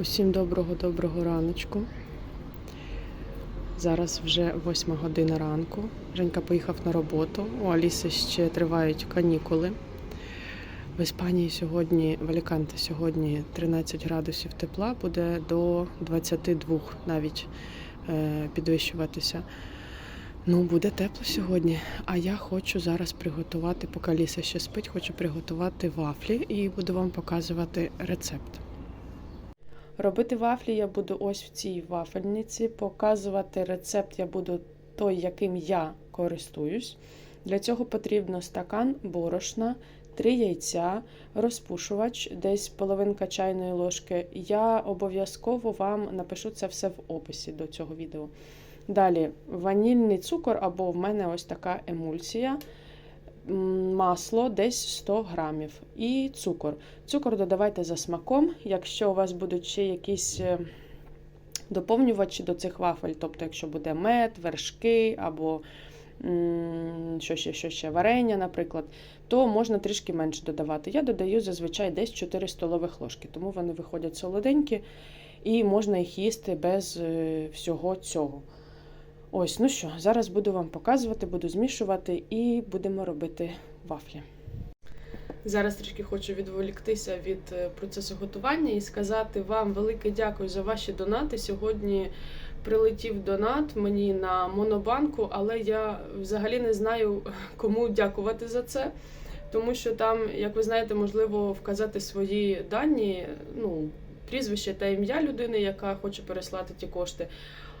Усім доброго-доброго раночку. Зараз вже 8 година ранку. Женька поїхав на роботу. У Аліси ще тривають канікули. В Іспанії сьогодні, в Аліканте сьогодні 13 градусів тепла, буде до 22 навіть е, підвищуватися. Ну, буде тепло сьогодні. А я хочу зараз приготувати, поки Аліса ще спить, хочу приготувати вафлі і буду вам показувати рецепт. Робити вафлі я буду ось в цій вафельниці. Показувати рецепт я буду той, яким я користуюсь. Для цього потрібно стакан борошна, 3 яйця, розпушувач, десь половинка чайної ложки. Я обов'язково вам напишу це все в описі до цього відео. Далі ванільний цукор, або в мене ось така емульсія. Масло десь 100 грамів і цукор. Цукор додавайте за смаком. Якщо у вас будуть ще якісь е, доповнювачі до цих вафель, тобто, якщо буде мед, вершки або що ще, що ще, варення, наприклад, то можна трішки менше додавати. Я додаю зазвичай десь 4 столових ложки, тому вони виходять солоденькі і можна їх їсти без е, всього цього. Ось, ну що, зараз буду вам показувати, буду змішувати і будемо робити вафлі. Зараз трішки хочу відволіктися від е, процесу готування і сказати вам велике дякую за ваші донати. Сьогодні прилетів донат мені на монобанку, але я взагалі не знаю, кому дякувати за це. Тому що там, як ви знаєте, можливо вказати свої дані, ну, прізвище та ім'я людини, яка хоче переслати ті кошти.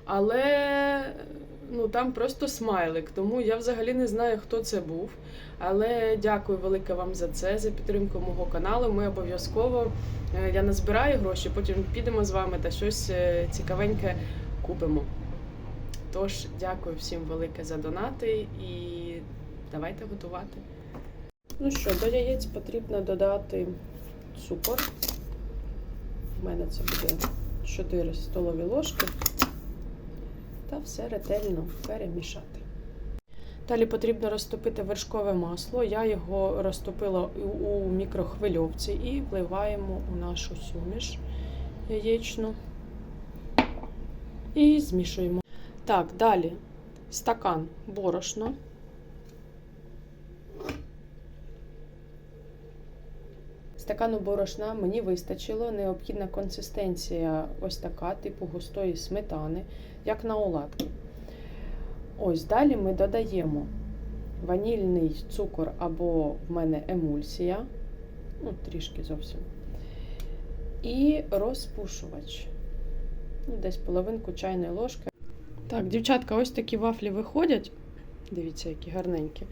Але ну там просто смайлик, тому я взагалі не знаю, хто це був. Але дякую велике вам за це, за підтримку мого каналу. Ми обов'язково е, я назбираю гроші, потім підемо з вами та щось е, цікавеньке купимо. Тож, дякую всім велике за донати і давайте готувати. Ну що, до яєць потрібно додати цукор. У мене це буде 4 столові ложки та все ретельно перемішати. Далі потрібно розтопити вершкове масло. Я його розтопила у- мікрохвильовці і вливаємо у нашу суміш яєчну і змішуємо. Так, далі стакан борошна. Стакану борошна мені вистачило. Необхідна консистенція ось така, типу густої сметани, як на оладки. Ось далі ми додаємо ванільний цукор або в мене емульсія, ну, трішки зовсім. І розпушувач. Ну, десь половинку чайної ложки. Так, дівчатка, ось такі вафлі виходять. Дивіться, які гарненькі.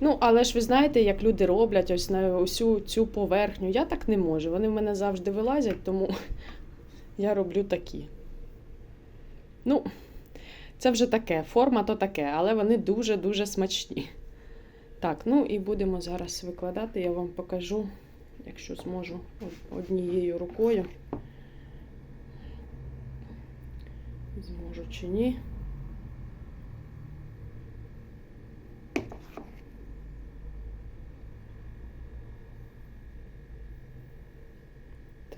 Ну, але ж ви знаєте, як люди роблять ось на усю цю поверхню. Я так не можу. Вони в мене завжди вилазять, тому я роблю такі. Ну, це вже таке, форма то таке, але вони дуже-дуже смачні. Так, ну і будемо зараз викладати, я вам покажу, якщо зможу однією рукою. Зможу чи ні.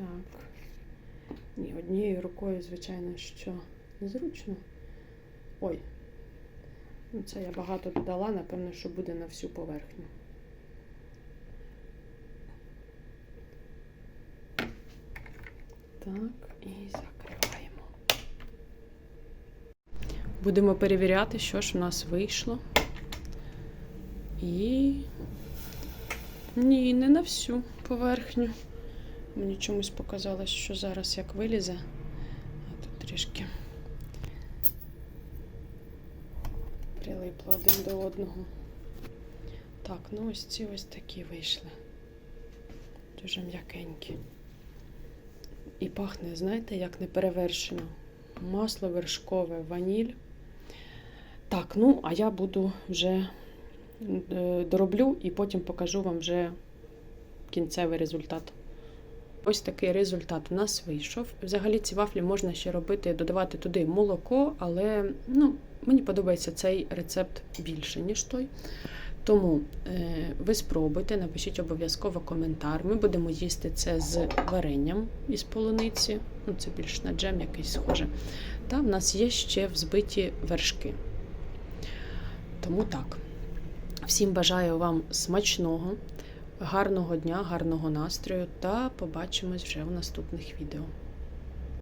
Так. Ні, однією рукою, звичайно, що незручно. Ой, ну це я багато додала, напевно, що буде на всю поверхню. Так, і закриваємо. Будемо перевіряти, що ж в нас вийшло. І. Ні, не на всю поверхню. Мені чомусь показалось, що зараз як вилізе, а тут трішки прилипло один до одного. Так, ну ось ці ось такі вийшли. Дуже м'якенькі. І пахне, знаєте, як неперевершено. Масло вершкове, ваніль. Так, ну, а я буду вже е, дороблю і потім покажу вам вже кінцевий результат. Ось такий результат у нас вийшов. Взагалі ці вафлі можна ще робити, додавати туди молоко, але ну, мені подобається цей рецепт більше, ніж той. Тому е, ви спробуйте, напишіть обов'язково коментар. Ми будемо їсти це з варенням із полуниці. Ну, це більш на джем якийсь схоже. Та в нас є ще взбиті вершки. Тому так. Всім бажаю вам смачного, гарного дня, гарного настрою та побачимось вже в наступних відео.